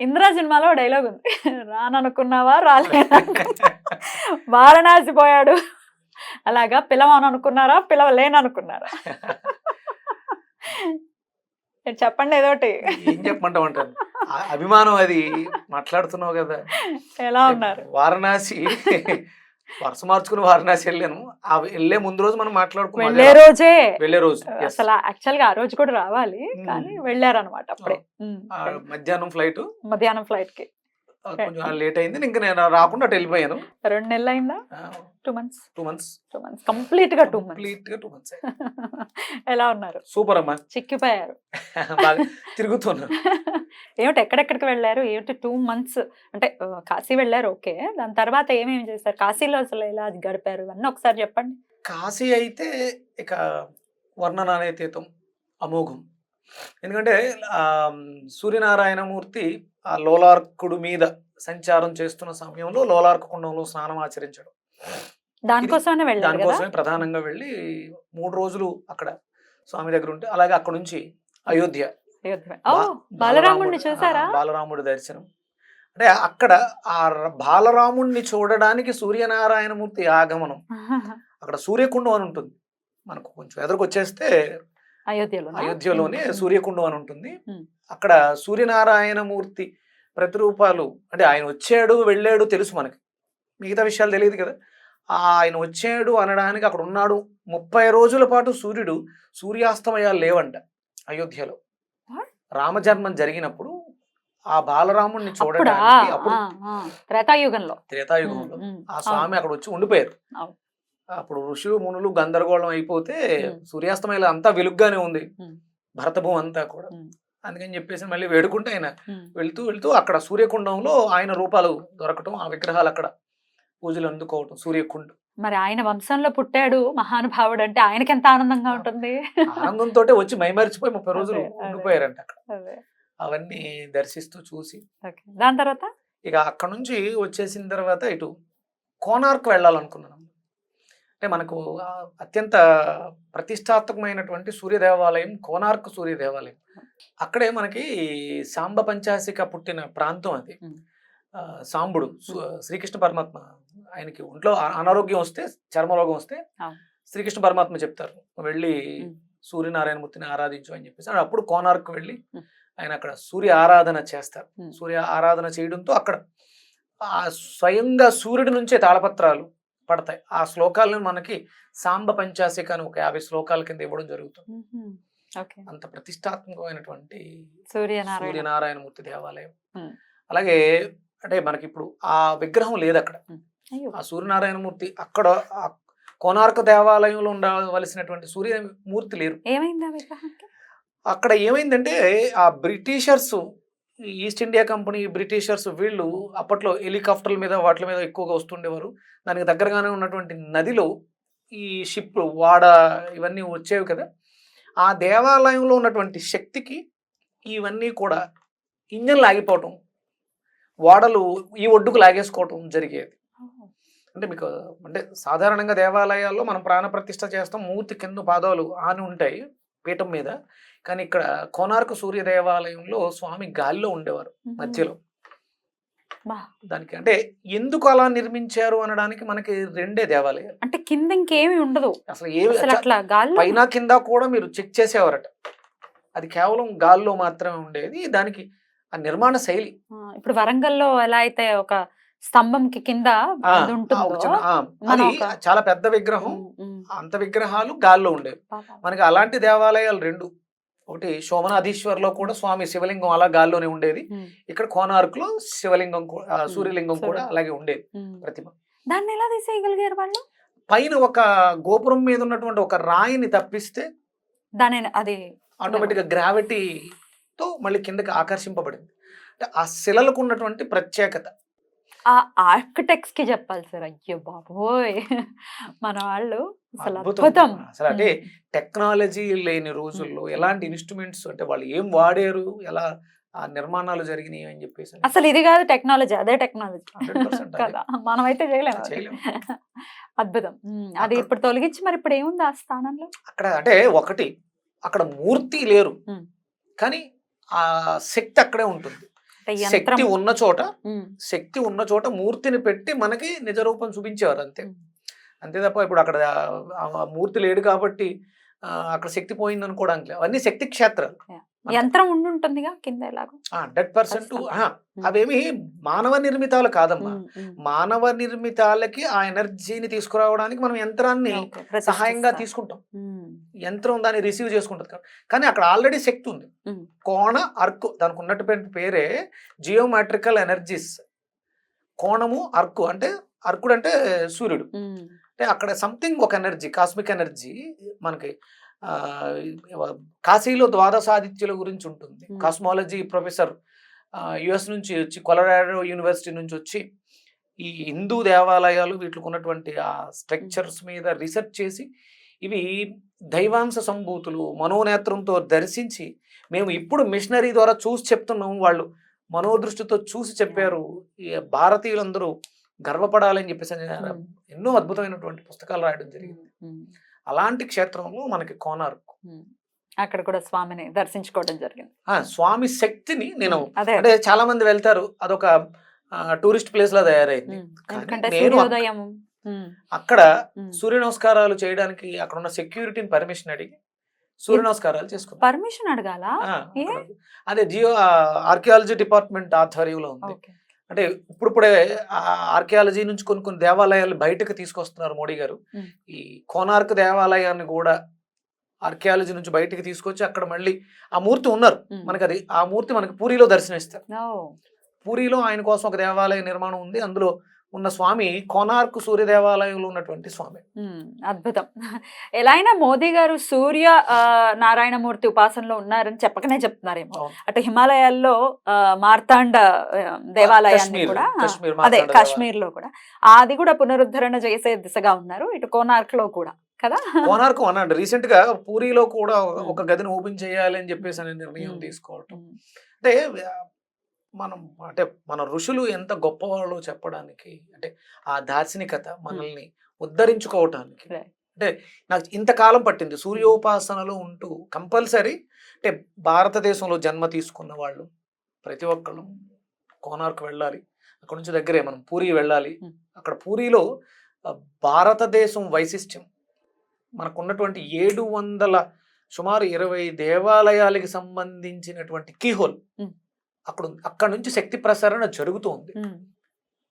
ఇంద్రా సినిమాలో డైలాగ్ ఉంది. రాననుకున్నావా? రాలేను వారణాసి పోయాడు అలాగా పిలవను అనుకున్నారా పిలవలేను అనుకున్నారా చెప్పండి ఏదోటి. ఏం చెప్పమంటావు అంటాను అభిమానం అది మాట్లాడుతున్నావు కదా. ఎలా ఉన్నారు? వారణాసి వరుస మార్చుకుని వారణాసి వెళ్ళాను. ఆ వెళ్ళే ముందు రోజు మనం మాట్లాడుకున్నాం. వెళ్ళే రోజే వెళ్ళే రోజు. అసలు యాక్చువల్గా ఆ రోజు కూడా రావాలి కానీ వెళ్ళారనమాట అప్పుడే. మధ్యాహ్నం ఫ్లైట్ మధ్యాహ్నం ఫ్లైట్కి. కొంచెం లేట్ అయింది ఇంకా నేను రాకుండా అటు వెళ్ళిపోయాను. రెండు నెలలు అయిందా? Two months two months two months కంప్లీట్గా టూ మంత్స్ కంప్లీట్గా టూ మంత్స్ ఎలా ఉన్నారు? సూపర్ అమ్మా. చిక్కిపోయారు. బాగా తిరుగుతున్నాను ఏమిటి ఎక్కడెక్కడికి వెళ్ళారు? ఏమిటి టూ మంత్స్ అంటే కాశీ వెళ్ళారు ఓకే. దాని తర్వాత ఏమేమి చేశారు? కాశీలో అసలు ఎలా గడిపారు? అన్నీ ఒకసారి చెప్పండి. కాశీ అయితే ఇక వర్ణనానేతీతం అమోఘం. ఎందుకంటే ఆ, సూర్యనారాయణమూర్తి ఆ లోలార్కుడు మీద సంచారం చేస్తున్న సమయంలో లోలార్క కుండంలో స్నానం ఆచరించడం. దానికోసమే వెళ్ళారు కదా? దానికోసమే ప్రధానంగా వెళ్ళి మూడు రోజులు అక్కడ స్వామి దగ్గర ఉంటే అలాగే అక్కడ నుంచి అయోధ్య. బాలరాముడిని చూసారా? బాలరాముడి దర్శనం. అంటే అక్కడ ఆ బాలరాముడిని చూడడానికి సూర్యనారాయణమూర్తి ఆగమనం. అక్కడ సూర్యకుండం అని ఉంటుంది. మనకు కొంచెం ఎదురుకు వచ్చేస్తే అయోధ్యలో అయోధ్యలోనే సూర్యకుండం అని ఉంటుంది. అక్కడ సూర్యనారాయణమూర్తి ప్రతిరూపాలు అంటే ఆయన వచ్చాడు వెళ్ళాడు తెలుసు మనకి. మిగతా విషయాలు తెలియదు కదా ఆయన వచ్చాడు అనడానికి అక్కడ ఉన్నాడు ముప్పై రోజుల పాటు సూర్యుడు సూర్యాస్తమయాలు లేవంట అయోధ్యలో? రామజన్మం జరిగినప్పుడు ఆ బాలరాముడిని చూడడానికి అప్పుడు త్రేతాయుగంలో త్రేతాయుగంలో. ఆ స్వామి అక్కడ వచ్చి ఉండిపోయారు. అప్పుడు ఋషులు మునులు గందరగోళం అయిపోతే. సూర్యాస్తమయాలు అంతా వెలుగ్గానే ఉంది. భరతభూమి అంతా కూడా. అందుకని చెప్పేసి మళ్ళీ వేడుకుంటే ఆయన. వెళ్తూ వెళ్తూ అక్కడ సూర్యకుండంలో ఆయన రూపాలు దొరకటం ఆ విగ్రహాలు అక్కడ పూజలు అందుకోవటం సూర్యకుండం. మరి ఆయన వంశంలో పుట్టాడు మహానుభావుడు అంటే ఆయనకి ఎంత ఆనందంగా ఉంటుంది? ఆనందంతో వచ్చి మైమరిచిపోయి ముప్పై రోజులు. ఉండిపోయారంట అక్కడ. అవన్నీ దర్శిస్తూ చూసి. దాని తర్వాత? ఇక అక్కడ నుంచి వచ్చేసిన తర్వాత ఇటు కోనార్క్ వెళ్ళాలనుకున్నాను. అంటే మనకు అత్యంత ప్రతిష్టాత్మకమైనటువంటి సూర్య దేవాలయం కోనార్క్ సూర్య దేవాలయం అక్కడే మనకి సాంబ పంచాసిక పుట్టిన ప్రాంతం అది. సాంబుడు శ్రీకృష్ణ పరమాత్మ ఆయనకి ఒంట్లో అనారోగ్యం వస్తే చర్మరోగం వస్తే. శ్రీకృష్ణ పరమాత్మ చెప్తారు వెళ్ళి. సూర్యనారాయణమూర్తిని ఆరాధించు అని చెప్పేసి అప్పుడు కోనార్క్ వెళ్ళి. ఆయన అక్కడ సూర్య ఆరాధన చేస్తారు. సూర్య ఆరాధన చేయడంతో అక్కడ ఆ స్వయంగా సూర్యుడి నుంచే తాళపత్రాలు పడతాయి ఆ శ్లోకాలను మనకి సాంబ పంచాసిక అని ఒక యాభై శ్లోకాల కింద ఇవ్వడం జరుగుతుంది అంత ప్రతిష్టాత్మకమైనటువంటి సూర్యనారాయణ సూర్యనారాయణమూర్తి దేవాలయం. అలాగే అంటే మనకి ఇప్పుడు ఆ విగ్రహం లేదు అక్కడ ఆ సూర్యనారాయణమూర్తి అక్కడ కోనార్క దేవాలయంలో ఉండవలసినటువంటి సూర్యమూర్తి లేరు. ఏమైంది ఆ విగ్రహానికి? అక్కడ ఏమైందంటే ఆ Britishers East India company Britishers వీళ్ళు అప్పట్లో హెలికాప్టర్ల మీద వాటి మీద ఎక్కువగా వస్తుండేవారు. దానికి దగ్గరగానే ఉన్నటువంటి నదిలో ఈ షిప్ వాడ ఇవన్నీ వచ్చేవి కదా. ఆ దేవాలయంలో ఉన్నటువంటి శక్తికి ఇవన్నీ కూడా ఇంజన్ లాగిపోవటం వాడలు ఈ ఒడ్డుకు లాగేసుకోవటం జరిగేది. అంటే మీకు అంటే సాధారణంగా దేవాలయాల్లో మనం ప్రాణ ప్రతిష్ఠ చేస్తాం మూర్తి కింద పాదాలు ఆని ఉంటాయి పీఠం మీద. కానీ ఇక్కడ కోనార్క సూర్య దేవాలయంలో స్వామి గాలిలో ఉండేవారు మధ్యలో. దానికి అంటే ఎందుకు అలా నిర్మించారు అనడానికి మనకి రెండే దేవాలయాలు. అంటే కింద ఇంకేమి ఉండదు. అసలు ఏమి పైన కింద కూడా మీరు చెక్ చేసేవారట. అది కేవలం గాల్లో మాత్రమే ఉండేది. దానికి ఆ నిర్మాణ శైలి. ఇప్పుడు వరంగల్లో ఎలా అయితే ఒక స్తంభంకి కింద అది చాలా పెద్ద విగ్రహం. అంత విగ్రహాలు గాల్లో ఉండేవి. మనకి అలాంటి దేవాలయాలు రెండు. ఒకటి సోమనాథీశ్వర్లో కూడా స్వామి శివలింగం అలా గాల్లోనే ఉండేది. ఇక్కడ కోనార్కులో శివలింగం కూ- ఆ, సూర్యలింగం కూడా అలాగే ఉండేది. ప్రతిమ. దాన్ని ఎలా తీసేయగలిగారు వాళ్ళు? పైన ఒక గోపురం మీద ఉన్నటువంటి ఒక రాయిని తప్పిస్తే దాని అది ఆటోమేటిక్గా గ్రావిటీతో మళ్ళీ కిందకి ఆకర్షింపబడింది అంటే ఆ శిలలకు ఉన్నటువంటి ప్రత్యేకత ఆ ఆర్కిటెక్ట్స్కి చెప్పాలి సార్ అయ్యో బాబోయ్ మన వాళ్ళు అసలు అద్భుతం. అసలు అంటే. టెక్నాలజీ లేని రోజుల్లో ఎలాంటి ఇన్స్ట్రుమెంట్స్ అంటే వాళ్ళు ఏం వాడారు ఎలా ఆ నిర్మాణాలు జరిగినాయి అని చెప్పేసి. అసలు ఇది కాదు టెక్నాలజీ అదే టెక్నాలజీ 100% అదే. కదా మనమైతే చేయలేము అది. చేయలేము. అద్భుతం అది ఇప్పుడు తొలగించి మరి ఇప్పుడు ఏముంది ఆ స్థానంలో అక్కడ అంటే ఒకటి అక్కడ మూర్తి లేరు. కానీ ఆ శక్తి అక్కడే ఉంటుంది శక్తి ఉన్న చోట శక్తి ఉన్న చోట మూర్తిని పెట్టి మనకి నిజ రూపం చూపించేవారు అంతే. అంతే తప్ప ఇప్పుడు అక్కడ మూర్తి లేడు కాబట్టి అక్కడ శక్తి పోయింది అనుకోవడానికి. అవన్నీ శక్తి క్షేత్రాలు. యంత్రం ఉండుంటుందిగా కింద ఎలాగో. Hundred percent. అవేమి మానవ నిర్మితాలు కాదమ్మా. మానవ నిర్మితాలకి ఆ ఎనర్జీని తీసుకురావడానికి మనం యంత్రాన్ని సహాయంగా. తీసుకుంటాం. యంత్రం దాన్ని రిసీవ్ చేసుకుంటుంది కానీ అక్కడ ఆల్రెడీ శక్తి ఉంది. కోణ అర్కు దానికి ఉన్నటువంటి పేరే జియోమాట్రికల్ ఎనర్జీస్. కోణము అర్కు అంటే అర్కుడు అంటే సూర్యుడు అంటే అక్కడ సంథింగ్ ఒక ఎనర్జీ కాస్మిక్ ఎనర్జీ మనకి కాశీలో ద్వాదశాదిత్యుల గురించి ఉంటుంది. కాస్మాలజీ ప్రొఫెసర్ యుఎస్ నుంచి వచ్చి కొలరాడో యూనివర్సిటీ నుంచి వచ్చి ఈ హిందూ దేవాలయాలు వీటికి ఉన్నటువంటి ఆ స్ట్రక్చర్స్ మీద రీసెర్చ్ చేసి ఇవి దైవాంశ సంభూతులు మనోనేత్రంతో దర్శించి మేము ఇప్పుడు మిషనరీ ద్వారా చూసి చెప్తున్నాము వాళ్ళు. మనోదృష్టితో చూసి చెప్పారు. ఈ భారతీయులందరూ గర్వపడాలని చెప్పేసి ఎన్నో అద్భుతమైనటువంటి పుస్తకాలు రాయడం జరిగింది. అలాంటి క్షేత్రంలో మనకి కోనార్క్. అక్కడ కూడా స్వామిని దర్శించుకోవడం జరిగింది. స్వామి శక్తిని నేను అదే అంటే చాలా మంది వెళ్తారు అదొక టూరిస్ట్ ప్లేస్ లా తయారైంది. అక్కడ. సూర్య నమస్కారాలు చేయడానికి అక్కడ ఉన్న సెక్యూరిటీని పర్మిషన్ అడిగి సూర్య నమస్కారాలు చేసుకున్నాం పర్మిషన్ అడగాల? అదే జియో ఆర్కియాలజీ డిపార్ట్మెంట్ ఆధ్వర్యంలో ఉంది. అంటే ఇప్పుడిప్పుడే ఆర్కియాలజీ నుంచి కొన్ని కొన్ని దేవాలయాలు బయటకు తీసుకొస్తున్నారు మోడీ గారు. ఈ కోనార్క్ దేవాలయాన్ని కూడా ఆర్కియాలజీ నుంచి బయటికి తీసుకొచ్చి అక్కడ మళ్ళీ ఆ మూర్తి ఉన్నారు. మనకి అది ఆ మూర్తి మనకి పూరిలో దర్శనమిస్తారు. పూరిలో ఆయన కోసం ఒక దేవాలయ నిర్మాణం ఉంది. అందులో ఉన్న స్వామి కోనార్క్ సూర్య దేవాలయంలో ఉన్నటువంటి స్వామి. అద్భుతం. ఎలా అయినా మోదీ గారు సూర్య నారాయణమూర్తి ఉపాసనలో ఉన్నారని చెప్పకనే చెప్తున్నారేమో. అటు హిమాలయాల్లో మార్తాండ దేవాలయాన్ని కూడా అదే కాశ్మీర్లో కూడా. అది కూడా పునరుద్ధరణ చేసే దిశగా ఉన్నారు. ఇటు కోనార్క్లో కూడా కదా? కోనార్క్ అన్నాడు రీసెంట్గా పూరిలో కూడా ఒక- గదిని ఓపెన్ చేయాలి అని చెప్పేసి అనే నిర్ణయం. తీసుకోవటం. అంటే మనం అంటే మన ఋషులు ఎంత గొప్పవాళ్ళు చెప్పడానికి అంటే ఆ దార్శనికత మనల్ని ఉద్ధరించుకోవటానికి. అంటే నాకు ఇంతకాలం పట్టింది సూర్యోపాసనలో ఉంటూ కంపల్సరీ అంటే భారతదేశంలో జన్మ తీసుకున్న వాళ్ళు ప్రతి ఒక్కళ్ళు కోనార్క్ వెళ్ళాలి అక్కడ నుంచి దగ్గరే మనం పూరి వెళ్ళాలి. అక్కడ పూరిలో భారతదేశం వైశిష్ట్యం మనకున్నటువంటి ఏడు వందల సుమారు ఇరవై దేవాలయాలకి సంబంధించినటువంటి కీహోల్. అక్కడ ఉంది. అక్కడ నుంచి శక్తి ప్రసరణ జరుగుతుంది ఉమ్,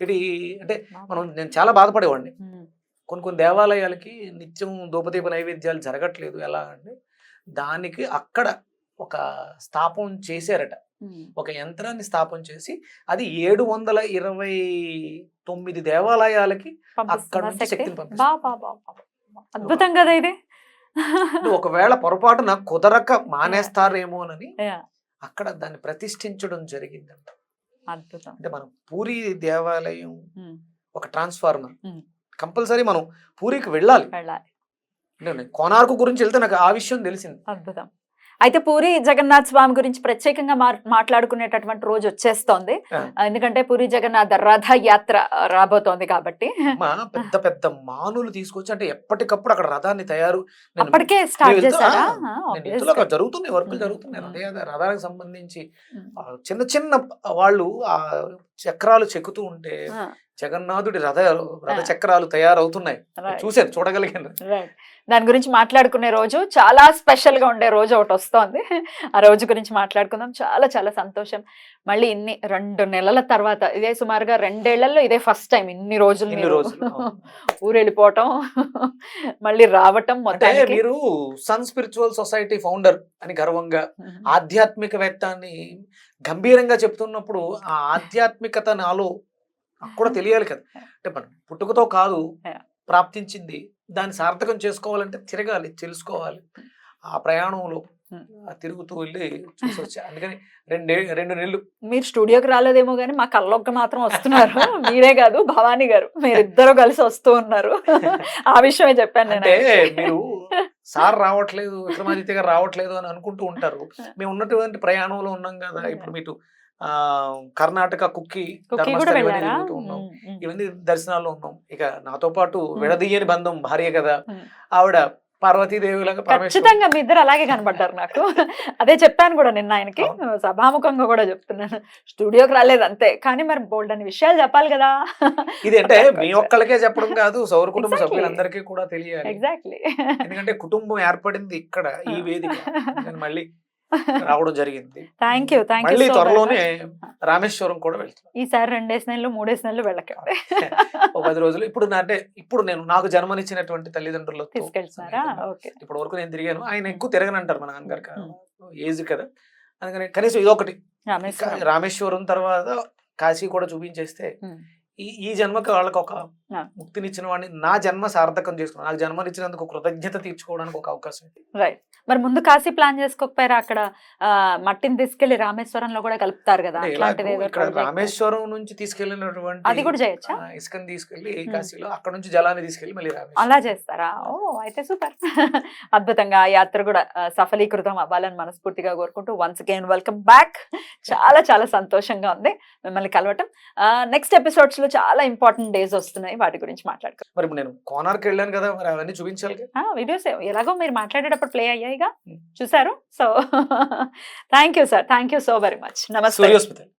ఇది అంటే మనం నేను చాలా బాధపడేవాడిని. కొన్ని కొన్ని దేవాలయాలకి నిత్యం ధూపదీప నైవేద్యాలు జరగట్లేదు. ఎలా అంటే దానికి అక్కడ ఒక స్థాపన చేశారట. ఒక యంత్రాన్ని స్థాపన చేసి అది ఏడు వందల ఇరవై తొమ్మిది దేవాలయాలకి అక్కడ నుంచి శక్తిని. అద్భుతం కదా ఇది. ఒకవేళ పొరపాటున కుదరక మానేస్తారేమోనని. అక్కడ దాన్ని ప్రతిష్ఠించడం జరిగిందంట. అద్భుతం. అంటే మనం పూరి దేవాలయం ఒక ట్రాన్స్ఫార్మర్. కంపల్సరీ మనం పూరికి వెళ్ళాలి. కోనార్కు గురించి వెళ్తే నాకు ఆ విషయం తెలిసింది. అద్భుతం. అయితే పూరి జగన్నాథ్ స్వామి గురించి ప్రత్యేకంగా మాట్లాడుకునేటటువంటి రోజు వచ్చేస్తోంది. ఎందుకంటే పూరి జగన్నాథ్ రథ యాత్ర రాబోతోంది కాబట్టి. పెద్ద పెద్ద మానులు తీసుకొచ్చి అంటే ఎప్పటికప్పుడు అక్కడ రథాన్ని తయారు అప్పటికే స్టార్ట్ చేశారా. జరుగుతున్నాయి వర్కులు జరుగుతున్నాయి. రథానికి సంబంధించి చిన్న చిన్న వాళ్ళు ఆ చక్రాలు చెక్కుతూ ఉంటే జగన్నాథుడి రథ రథ. చక్రాలు తయారవుతున్నాయి. చూశాను చూడగలిగాను. దాని గురించి మాట్లాడుకునే రోజు చాలా స్పెషల్గా ఉండే రోజు ఒకటి వస్తోంది. ఆ రోజు గురించి మాట్లాడుకుందాం. చాలా చాలా సంతోషం. మళ్ళీ ఇన్ని రెండు నెలల తర్వాత ఇదే సుమారుగా రెండేళ్ళలో ఇదే ఫస్ట్ టైం ఇన్ని రోజులు మీరు రోజులు, అవును. ఊరు వెళ్ళిపోవటం మళ్ళీ రావటం మొత్తానికి. మీరు సన్ స్పిరిచువల్ సొసైటీ ఫౌండర్ అని గర్వంగా ఆధ్యాత్మికవేత్త అని గంభీరంగా చెప్తున్నప్పుడు ఆ ఆధ్యాత్మికత నాలో కూడా తెలియాలి కదా. అంటే మనం పుట్టుకతో కాదు. ప్రాప్తించింది దాన్ని సార్థకం చేసుకోవాలంటే తిరగాలి తెలుసుకోవాలి. ఆ ప్రయాణంలో. ఆ తిరుగుతూ వెళ్ళి చూసి వచ్చా అందుకని రెండే రెండు నెలలు. మీరు స్టూడియోకి రాలేదేమో కానీ మా కళ్ళొక్క మాత్రం వస్తున్నారు. మీరే కాదు భవానీ గారు. మీరిద్దరు కలిసి వస్తూ ఉన్నారు. ఆ విషయమే చెప్పాను నేను అంటే. మీరు సార్ రావట్లేదు విక్రమాదిత్య గారు రావట్లేదు అని అనుకుంటూ ఉంటారు. మేము ఉన్నటువంటి ప్రయాణంలో ఉన్నాం కదా. ఇప్పుడు ఆ కర్ణాటక కుక్కి ధర్మస్థలి తిరుగుతూ ఉన్నాం. ఇవన్నీ దర్శనాల్లో ఉన్నాం. ఇక నాతో పాటు విడదీయని బంధం భార్య కదా. ఆవిడ పార్వతీదేవి లాగా ఖచ్చితంగా మీ ఇద్దరు అలాగే కనబడ్డారు నాకు. అదే చెప్పాను కూడా నిన్న ఆయనకి. సభాముఖంగా కూడా చెప్తున్నాను. స్టూడియోకి రాలేదు అంతే. కానీ మరి బోల్డ్ అని విషయాలు చెప్పాలి కదా. ఇది అంటే Of మీ. ఒక్కళ్ళకే చెప్పడం కాదు సౌర కుటుంబ. సభ్యులందరికీ కూడా తెలియాలి. ఎగ్జాక్ట్లీ ఎందుకంటే కుటుంబం ఏర్పడింది ఇక్కడ ఈ వేదిక. మళ్ళీ రావడం జరిగింది. థ్యాంక్ యూ థ్యాంక్ మళ్ళీ యూ త్వరలోనే రామేశ్వరం కూడా వెళ్తున్నాను ఈసారి రెండేసి నెలలు మూడేసి నెలలు వెళ్ళకండి. ఒక పది రోజులు. ఇప్పుడు అంటే ఇప్పుడు నేను నాకు జన్మనిచ్చినటువంటి తల్లిదండ్రులతో తీసుకెళ్తున్నారా? ఇప్పటి వరకు నేను తిరిగాను. ఆయన ఎక్కువ తిరగనంటారు మా నాన్నగారు ఏజ్ కదా. అందుకని కనీసం ఇదొకటి. రామేశ్వరం. తర్వాత కాశీ కూడా చూపించేస్తే ఉమ్. ఈ ఈ జన్మకి వాళ్ళకి ఒక. ముక్తినిచ్చిన వాడిని నా జన్మ సార్థకం చేసుకున్నాను. నాకు జన్మనిచ్చినందుకు కృతజ్ఞత తీర్చుకోవడానికి ఒక అవకాశం. రైట్ మరి ముందు కాశీ ప్లాన్ చేసుకోకపోయారా? అక్కడ మట్టిని తీసుకెళ్ళి రామేశ్వరంలో కూడా కలుపుతారు కదా. ఇక్కడ? రామేశ్వరం నుంచి తీసుకెళ్ళినటువంటి అది కూడా చేయొచ్చా? ఇసుకని తీసుకెళ్ళి. కాశీలో అక్కడ నుంచి జలాన్ని తీసుకెళ్ళి మళ్ళీ రామేశ్వరం. అలా చేస్తారా? ఓ అయితే సూపర్. అద్భుతంగా ఆ యాత్ర కూడా సఫలీకృతం అవ్వాలని మనస్ఫూర్తిగా కోరుకుంటూ వన్స్ అగైన్ వెల్కమ్ బ్యాక్ చాలా చాలా సంతోషంగా ఉంది. మిమ్మల్ని కలవటం. నెక్స్ట్ ఎపిసోడ్స్లో చాలా ఇంపార్టెంట్ డేస్ వస్తున్నాయి వాటి గురించి మాట్లాడుకో మరి ఇప్పుడు నేను కోనార్కి వెళ్ళాను కదా మరి అవన్నీ చూపించాలి వీడియోస్ ఎలాగో మీరు మాట్లాడేటప్పుడు ప్లే అయ్యాయిగా. చూసారు. So thank you sir. Thank you so very much. నమస్తే.